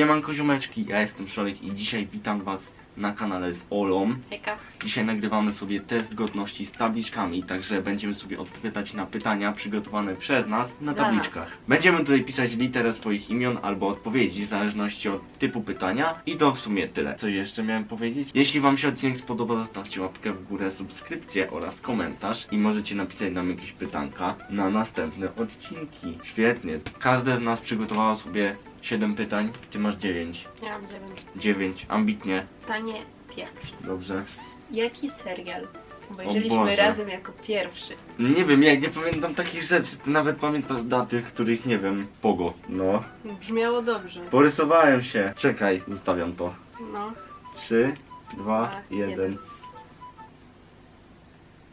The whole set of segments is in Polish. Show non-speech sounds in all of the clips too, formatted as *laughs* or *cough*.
Siemanko ziomeczki, ja jestem Szolek i dzisiaj witam was na kanale z Olą. Hejka. Dzisiaj nagrywamy sobie test godności z tabliczkami, także będziemy sobie odpowiadać na pytania przygotowane przez nas na Dla tabliczkach. Będziemy tutaj pisać literę swoich imion albo odpowiedzi w zależności od typu pytania i to w sumie tyle. Coś jeszcze miałem powiedzieć? Jeśli wam się odcinek spodoba, zostawcie łapkę w górę, subskrypcję oraz komentarz i możecie napisać nam jakieś pytanka na następne odcinki. Świetnie. Każde z nas przygotowało sobie 7 pytań, ty masz 9. Ja mam dziewięć. 9, ambitnie, Pytanie pierwsze. dobrze. Jaki serial obejrzeliśmy Boże. razem jako pierwszy? Nie wiem, ja nie pamiętam takich rzeczy. Ty nawet pamiętasz daty, których nie wiem. Pogo. No. Brzmiało dobrze. Porysowałem się. Czekaj, zostawiam to. No. 3, 2, A, 1. jeden.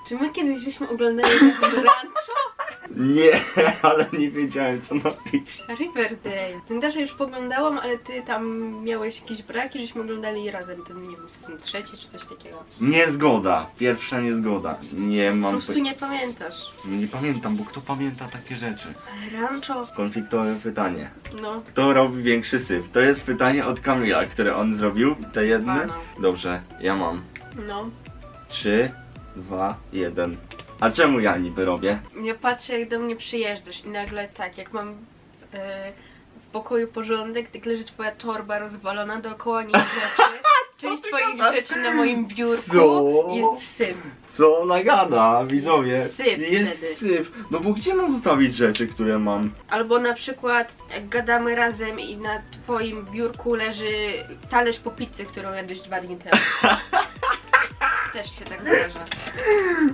Czy my kiedyś żeśmy oglądali *laughs* Rancho? Nie, *laughs* ale nie wiedziałem co napić. Riverdale. Ten też już poglądałam, ale ty tam miałeś jakieś braki, żeśmy oglądali razem ten, nie wiem, sezon trzeci czy coś takiego. Niezgoda. Pierwsza niezgoda. Nie Po mam. prostu nie pamiętasz. nie pamiętam, bo kto pamięta takie rzeczy? Rancho? Konfliktowe pytanie. No. Kto robi większy syf? To jest pytanie od Kamila, które on zrobił. Te jedne. Pana. Dobrze, ja mam. No. 3, 2, 1. A czemu ja niby robię? Ja patrzę jak do mnie przyjeżdżasz i nagle tak, jak mam e, w pokoju porządek, tak leży twoja torba rozwalona dookoła niej rzeczy. *laughs* Część ty twoich gadasz? rzeczy na moim biurku Co? jest syf. Co ona gada, widzowie? Jest syf Jest wtedy. syf. No bo gdzie mam zostawić rzeczy, które mam? Albo na przykład jak gadamy razem i na twoim biurku leży talerz po pizzy, którą jadłeś dwa dni temu. *laughs* Też się tak zdarza.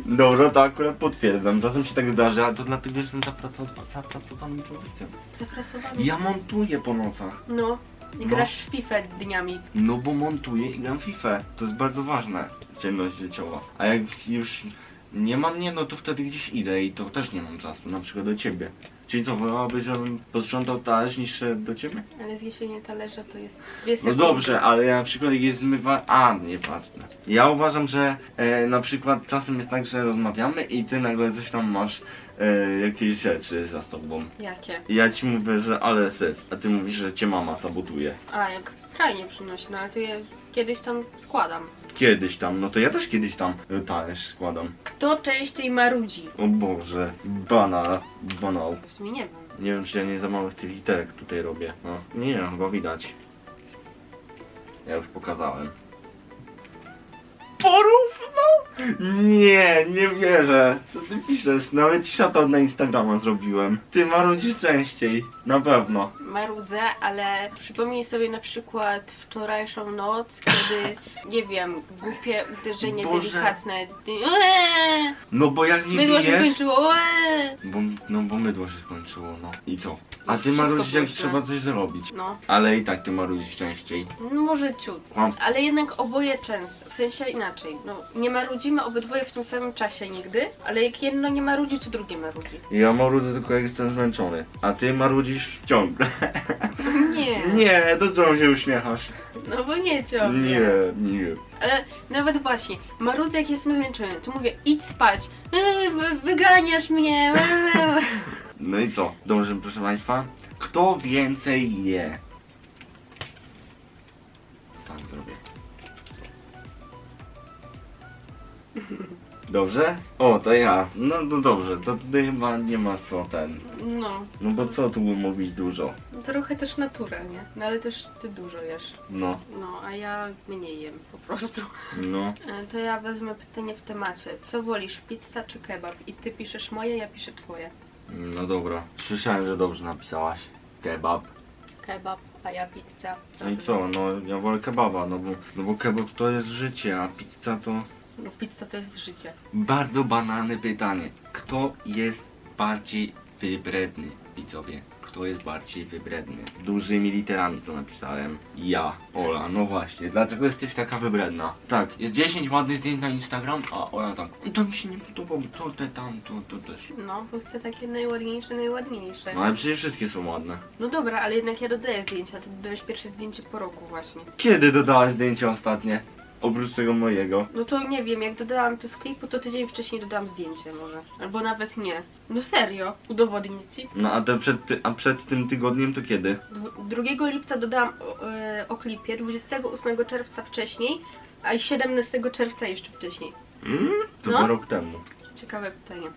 Dobra, to akurat potwierdzam. Czasem się tak zdarza, ale to dlatego, że jestem zapracowa- zapracowanym człowiekiem. Zaprasowany. Ja montuję po nocach. No. I No. grasz w FIFA dniami. No bo montuję i gram FIFA. To jest bardzo ważne. Ciemność życiowa. A jak już nie mam mnie, no to wtedy gdzieś idę i to też nie mam czasu. Na przykład do ciebie. Czyli co, wolałabyś, żebym posprzątał talerz niż szedł do ciebie? Ale zjesienie talerza to jest dwie No sekundy. dobrze, ale ja na przykład jak jest zmywa... A, nieważne. Ja uważam, że e, na przykład czasem jest tak, że rozmawiamy i ty nagle coś tam masz e, jakieś rzeczy za sobą. Jakie? I ja ci mówię, że ale syf, a ty mówisz, że cię mama sabotuje. A, jak krajnie przynosi, no ale to ja kiedyś tam składam. Kiedyś tam, no to ja też kiedyś tam e, talerz składam. Kto częściej marudzi? O Boże, bana, banał. W sumie nie wiem. Nie wiem, czy ja nie za małych tych literek tutaj robię. No, nie wiem, chyba widać. Ja już pokazałem. Porówno? Nie, nie wierzę. Co ty piszesz? Nawet shoutout na Instagrama zrobiłem. Ty marudzisz częściej. Na pewno. Marudzę, ale przypomnij sobie na przykład wczorajszą noc, kiedy, nie wiem, głupie uderzenie Boże. delikatne. No bo jak nie Mydło się bijesz... skończyło. Bo, no bo mydło się skończyło, no. I co? A ty wszystko marudzisz jak trzeba coś zrobić. No, Ale i tak ty marudzisz częściej. no może ciut. Kłamstwo. Ale jednak oboje często, w sensie inaczej. No, nie marudzimy obydwoje w tym samym czasie nigdy, ale jak jedno nie marudzi, to drugie marudzi. Ja marudzę tylko jak jestem zmęczony. A ty marudzisz ciągle. *laughs* Nie. Nie, to czemu się uśmiechasz? No bo nie ciągle. Nie, nie. Ale nawet właśnie, marudzę jak jestem zmęczony, to mówię idź spać, eee, wy- wyganiasz mnie. eee. *laughs* No i co? Dobrze, proszę Państwa. Kto więcej je? Tak zrobię. *laughs* Dobrze? O, to ja. No, no dobrze, to tutaj chyba nie ma co ten. No, No bo co tu mówić dużo? trochę też natura, nie? No ale też ty dużo jesz. No, No, a ja mniej jem po prostu. no. E, To ja wezmę pytanie w temacie. Co wolisz, pizza czy kebab? I ty piszesz moje, ja piszę twoje. No dobra. Słyszałem, że dobrze napisałaś. Kebab. Kebab, a ja pizza. No i Dobrze. co? No ja wolę kebaba, no bo, no bo kebab to jest życie, a pizza to... No pizza to jest życie. Bardzo banalne pytanie. Kto jest bardziej wybredny, widzowie? Kto jest bardziej wybredny? Dużymi literami to napisałem. Ja, Ola, no właśnie. Dlaczego jesteś taka wybredna? Tak, jest 10 ładnych zdjęć na Instagram, a Ola tak. "I To mi się nie podoba, to te tam, to, to też. No, bo chcę takie najładniejsze, najładniejsze. No ale przecież wszystkie są ładne. No dobra, ale jednak ja dodaję zdjęcia. Ty dodałeś pierwsze zdjęcie po roku właśnie. Kiedy dodałeś zdjęcie ostatnie? Oprócz tego mojego. No to nie wiem, jak dodałam to z klipu, to tydzień wcześniej dodałam zdjęcie może. Albo nawet nie. No serio, udowodnić ci. No a, te przed, ty, a przed tym tygodniem to kiedy? Dwu- 2 lipca dodałam o, e, o klipie, 28 czerwca wcześniej, a i 17 czerwca jeszcze wcześniej. Mm? To No. dwa rok temu. Ciekawe pytanie.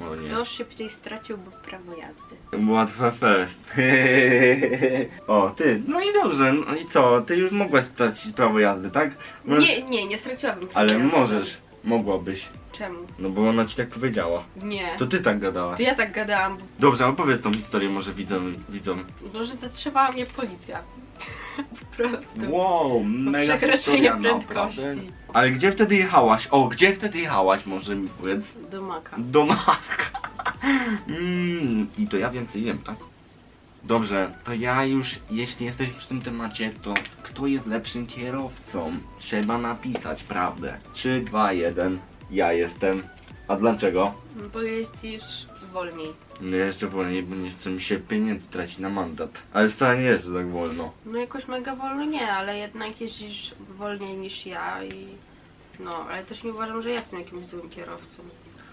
O nie. Kto szybciej stracił prawo jazdy? Łatwe fest. *laughs* o, ty, no i dobrze, no i co? Ty już mogłaś stracić prawo jazdy, tak? Możesz- Nie, nie, nie straciłabym prawa Ale jazdy. możesz, mogłabyś. Czemu? No bo ona ci tak powiedziała. Nie. To ty tak gadałaś. To ja tak gadałam, Dobrze, opowiedz tą historię może widzom. widzom. bo że zatrzymała mnie policja. Po prostu. Wow, mega przekroczeniu historia, prędkości. naprawdę. Ale gdzie wtedy jechałaś? O, gdzie wtedy jechałaś, może mi powiedz? Do maka. Do Marka. *laughs* Mm, I to ja więcej wiem, tak? Dobrze, to ja już, jeśli jesteś przy tym temacie, to kto jest lepszym kierowcą? Trzeba napisać prawdę. 3, 2, 1. Ja jestem. A dlaczego? Bo jeździsz wolniej. No jeszcze wolniej, bo nie chcę mi się pieniędzy tracić na mandat. Ale wcale nie jest tak wolno. No jakoś mega wolno nie, ale jednak jeździsz wolniej niż ja i... No, ale też nie uważam, że jestem jakimś złym kierowcą.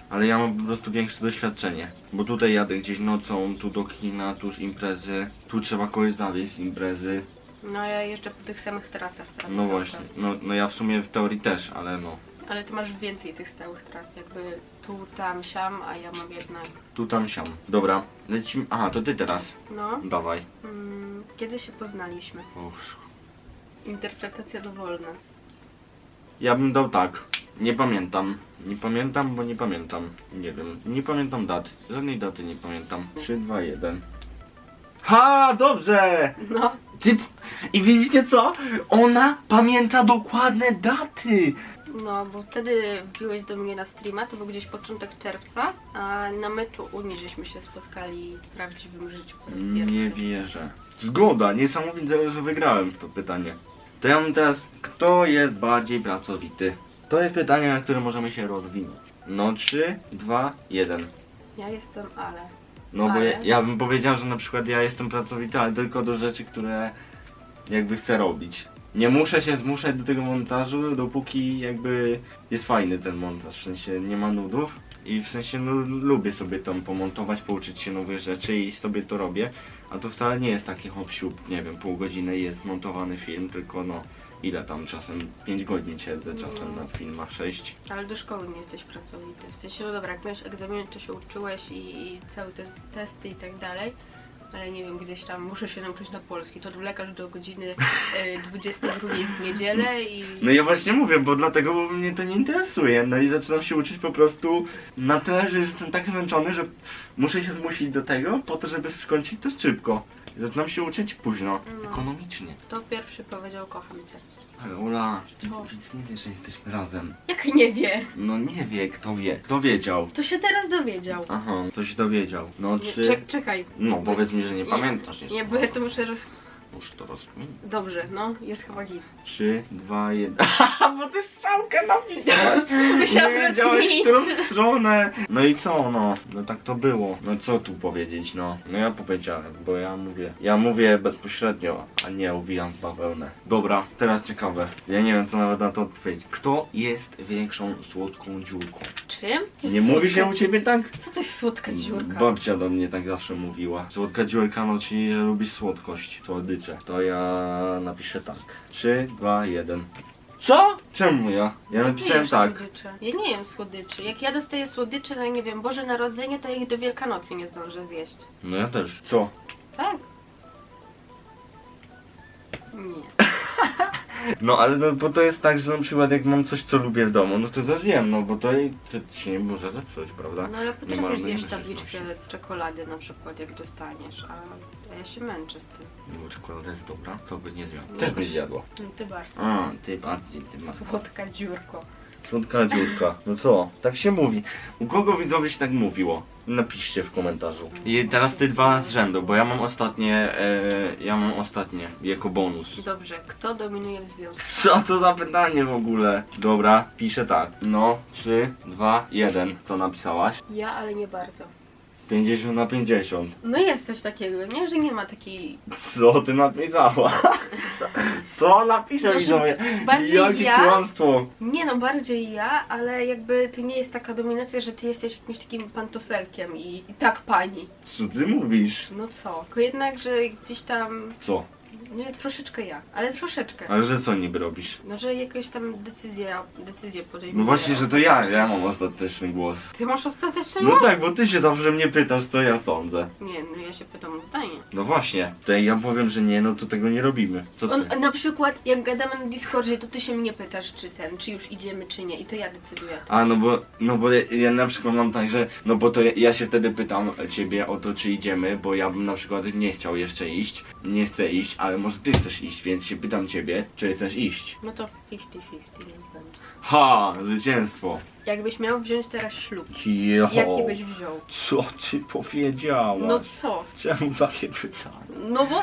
Ale ja mam po prostu większe doświadczenie. Bo tutaj jadę gdzieś nocą, tu do kina, tu z imprezy. Tu trzeba kogoś zawieźć z imprezy. No ja jeżdżę po tych samych trasach prawie No cały właśnie, czas. no, no ja w sumie w teorii też, ale no. Ale ty masz więcej tych stałych tras, jakby tu, tam, siam, a ja mam jednak... Tu tam siam. Dobra, lecimy. Aha, to ty teraz. No, Dawaj. mm, kiedy się poznaliśmy? Uff. Interpretacja dowolna. Ja bym dał tak. Nie pamiętam. Nie pamiętam, bo nie pamiętam. Nie wiem. Nie pamiętam dat. Żadnej daty nie pamiętam. 3, 2, 1. Ha, dobrze! No, Ty... I widzicie co? Ona pamięta dokładne daty. No, bo wtedy wbiłeś do mnie na streama, to był gdzieś początek czerwca, a na meczu Unii żeśmy się spotkali w prawdziwym życiu po raz pierwszy. Nie wierzę. Zgoda, niesamowite, że wygrałem w to pytanie. To ja mam teraz, kto jest bardziej pracowity? To jest pytanie, na które możemy się rozwinąć. No 3, 2, 1. Ja jestem ale. No bo Ale? ja, ja bym powiedział, że na przykład ja jestem pracowity, ale tylko do rzeczy, które jakby chcę robić. Nie muszę się zmuszać do tego montażu, dopóki jakby jest fajny ten montaż, w sensie nie ma nudów i w sensie no, lubię sobie tam pomontować, pouczyć się nowych rzeczy i sobie to robię, a to wcale nie jest taki hop siup, nie wiem, pół godziny jest montowany film, tylko no ile tam czasem 5 godzin siedzę, czasem na filmach 6. Ale do szkoły nie jesteś pracowity. W sensie, no dobra, jak miałeś egzaminy, to się uczyłeś i, i całe te testy i tak dalej. Ale nie wiem, gdzieś tam muszę się nauczyć na polski. To lekarz do godziny e, 22 w niedzielę i... No ja właśnie mówię, bo dlatego bo mnie to nie interesuje. No i zaczynam się uczyć po prostu na tyle, że jestem tak zmęczony, że muszę się zmusić do tego po to, żeby skończyć to szybko. Zaczynam się uczyć późno, No. ekonomicznie. To pierwszy powiedział, kocham cię. Ale Ula, Co? nic nie wie, że jesteśmy razem. Jak nie wie? No nie wie, kto wie. Kto wiedział? To się teraz dowiedział. Aha, to się dowiedział. No Nie, czy... czek- czekaj. No powiedz mi, że nie Nie, pamiętasz jeszcze. Nie, bo ja to muszę roz... Już to. Dobrze, no, jest chyba git. 3, 2, 1. Haha, bo ty strzałkę napisałaś! *laughs* Musiałam Nie wiedziałeś, w którą stronę. No i co, no? No tak to było. No co tu powiedzieć, no? No ja powiedziałem, bo ja mówię. Ja mówię bezpośrednio, a nie uwijam w bawełnę. Dobra, teraz ciekawe. Ja nie wiem, co nawet na to odpowiedzieć. Kto jest większą słodką dziurką? Czym? To Nie mówi się u ciebie tak? Co to jest słodka dziurka? Babcia do mnie tak zawsze mówiła. Słodka dziurka, no czyli że lubisz słodkość, słodycze. To ja napiszę tak. 3, 2, 1. Co? Czemu ja? Ja Nie napisałem tak. Słodyczy. Ja nie jem słodyczy. Jak ja dostaję słodycze, no nie wiem, Boże Narodzenie, to ja ich do Wielkanocy nie zdążę zjeść. No ja też. Co? Tak? Nie. *laughs* No ale no, bo to jest tak, że na przykład jak mam coś co lubię w domu, no to to zjem, no bo to, i- to się nie może zepsuć, prawda? No ale ma potrafisz żadnej zjeść rozdzielności. tabliczkę czekolady na przykład, jak dostaniesz, a a ja się męczę z tym. No czekolada jest dobra, to by nie. No Też by właśnie. zjadła. No ty bardzo. A, ty bardziej, ty ma. Słodka dziurko. Słodka dziurka. No co? Tak się mówi. U kogo widzowie się tak mówiło? Napiszcie w komentarzu. I teraz ty dwa z rzędu, bo ja mam ostatnie, e, ja mam ostatnie jako bonus. Dobrze, kto dominuje w związku? Co to za pytanie w ogóle? Dobra, piszę tak. No, 3, 2, 1. Co napisałaś? Ja, ale nie bardzo. 50 na 50. No jest coś takiego, nie? Że nie ma takiej... Co ty napisała? *laughs* Co, Co napisze No, że widzowie? bardziej Jakie ja- kłamstwo. Nie no, bardziej ja, ale jakby to nie jest taka dominacja, że ty jesteś jakimś takim pantofelkiem i, i tak pani. Co ty mówisz? No co? Tylko jednak, że gdzieś tam, Co? Nie troszeczkę ja, ale troszeczkę. Ale że co niby robisz? No, że jakąś tam decyzję, decyzję podejmuję. No właśnie, że to ja, ja mam ostateczny głos. Ty masz ostateczny No głos? tak, bo ty się zawsze mnie pytasz, co ja sądzę. Nie, no ja się pytam o zdanie. No właśnie, to ja powiem, że nie, no to tego nie robimy. Co ty? On, na przykład, jak gadamy na Discordzie, to ty się mnie pytasz, czy ten, czy już idziemy, czy nie i to ja decyduję. o tym. A no bo, no bo ja, ja na przykład mam tak, że no bo to ja, ja się wtedy pytam ciebie o to, czy idziemy, bo ja bym na przykład nie chciał jeszcze iść, nie chcę iść, ale może ty chcesz iść, więc się pytam ciebie, czy chcesz iść. No to 50-50 niech będzie. Ha, zwycięstwo. Jakbyś miał wziąć teraz ślub, Cicho. jaki byś wziął? Co ty powiedziałaś? No co? Czemu takie pytanie? No bo,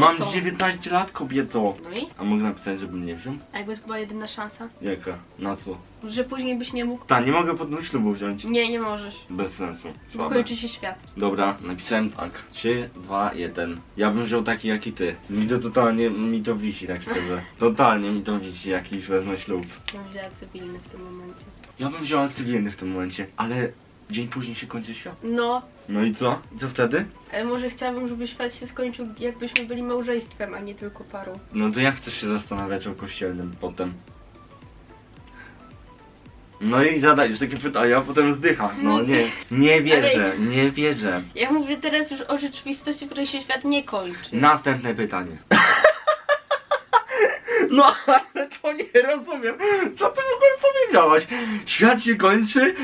Mam co? 19 lat, kobieto. No i? A mogę napisać, żebym nie wziął? A jakby to była jedyna szansa? Jaka? Na co? Że później byś nie mógł? Ta, nie mogę pod ślubu wziąć. Nie, nie możesz. Bez sensu. Bo Słabe. kończy się świat. Dobra, napisałem tak. 3, 2, 1. Ja bym wziął taki jak i ty. Mi to totalnie, mi to wisi, tak szczerze. *laughs* Totalnie mi to wisi, jakiś wezmę ślub. Ja bym wzięła cywilny w tym momencie. Ja bym wziął cywilny w tym momencie, ale dzień później się kończy świat. No, No i co? I co wtedy? ale może chciałabym, żeby świat się skończył, jakbyśmy byli małżeństwem, a nie tylko parą. No to jak chcesz się zastanawiać o kościelnym potem? No i zadajesz takie pytania, a potem zdychasz. No nie, nie wierzę, nie wierzę. Ja mówię teraz już o rzeczywistości, w której się świat nie kończy. Następne pytanie. *laughs* No ale to nie rozumiem. Co ty w ogóle powiedziałaś? Świat się kończy,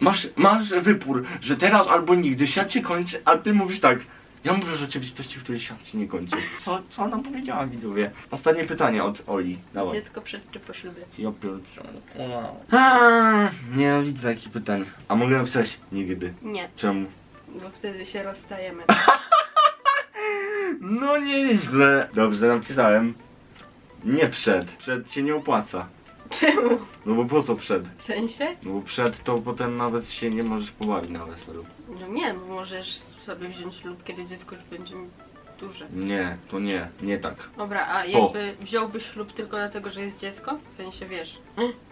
masz, masz wybór, że teraz albo nigdy świat się kończy, a ty mówisz tak. Ja mówię o rzeczywistości, w której świat się nie kończy. Co, co ona powiedziała widzowie? Ostatnie pytanie od Oli. Dawaj. Dziecko przed czy po ślubie? Ja pierdolę. Aaa, Nie widzę takich pytań. A mogę napisać nigdy. Nie, Czemu? bo wtedy się rozstajemy. *laughs* No nieźle. Dobrze napisałem. Nie przed. Przed się nie opłaca. Czemu? No bo po co przed? W sensie? No bo przed to potem nawet się nie możesz pobawić na weselu. No nie, bo możesz sobie wziąć ślub, kiedy dziecko już będzie duże. Nie, to nie, nie tak. Dobra, a jakby wziąłbyś ślub tylko dlatego, że jest dziecko? W sensie wiesz,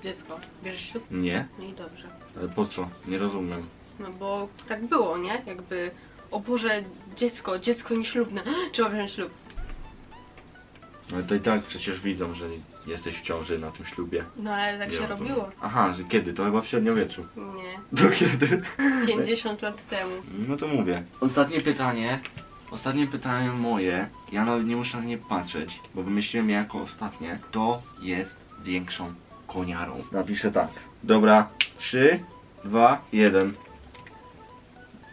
dziecko, bierzesz ślub? Nie? No i dobrze. Ale po co? Nie rozumiem. No bo tak było, nie? Jakby, o Boże, dziecko, dziecko nieślubne, *gasps* trzeba wziąć ślub. Ale to i tak przecież widzą, że jesteś w ciąży na tym ślubie. No ale tak Nie się rozumiem. robiło. Aha, że kiedy? To chyba w średniowieczu. Nie, To kiedy? 50 lat temu. No to mówię. Ostatnie pytanie. Ostatnie pytanie moje. Ja nawet nie muszę na nie patrzeć, bo wymyśliłem je jako ostatnie. Kto jest większą koniarą? Napiszę tak. Dobra. 3, 2, 1.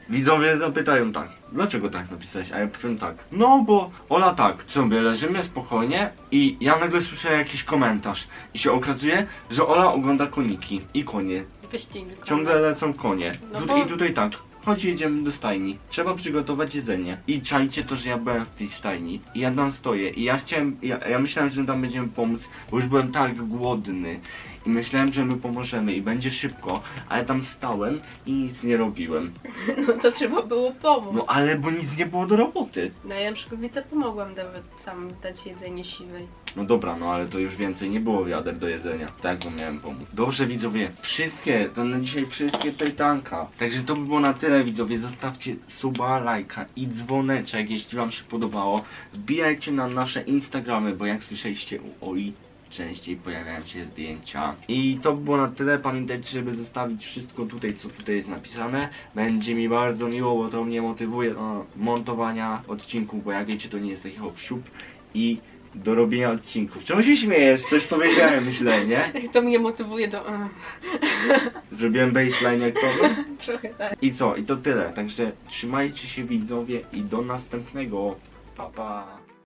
Widzowie zapytają tak. Dlaczego tak napisałeś? A ja powiem tak. No bo Ola tak. Sobie leżymy spokojnie i ja nagle słyszę jakiś komentarz. I się okazuje, że Ola ogląda koniki i konie. Wyścigi. Ciągle lecą konie. No Tu- bo- I tutaj tak. Chodź, jedziemy do stajni. Trzeba przygotować jedzenie. I czajcie to, że ja byłem w tej stajni. I ja tam stoję. I ja chciałem, ja, ja myślałem, że tam będziemy pomóc, bo już byłem tak głodny. I myślałem, że my pomożemy i będzie szybko. Ale tam stałem i nic nie robiłem. *laughs* No to trzeba było pomóc. No ale bo nic nie było do roboty. No ja na przykład wiece pomogłam nawet sam dać jedzenie siwej. No dobra, no ale to już więcej nie było wiader do jedzenia. Tak bo miałem pomóc. Dobrze widzowie, wszystkie, to na dzisiaj wszystkie pytanka. Także to by było na tyle widzowie. Zostawcie suba, lajka i dzwoneczek, jeśli wam się podobało. Wbijajcie na nasze Instagramy, bo jak słyszeliście u Oli, częściej pojawiają się zdjęcia. I to by było na tyle. Pamiętajcie, żeby zostawić wszystko tutaj, co tutaj jest napisane. Będzie mi bardzo miło, bo to mnie motywuje do montowania odcinków, bo jak wiecie, to nie jest taki obsiup. I do robienia odcinków. Czemu się śmiejesz? Coś powiedziałem źle, nie? *laughs* To mnie motywuje do... *laughs* Zrobiłem baseline jak to. *laughs* Trochę tak. I co? I to tyle. Także trzymajcie się widzowie i do następnego. Pa pa.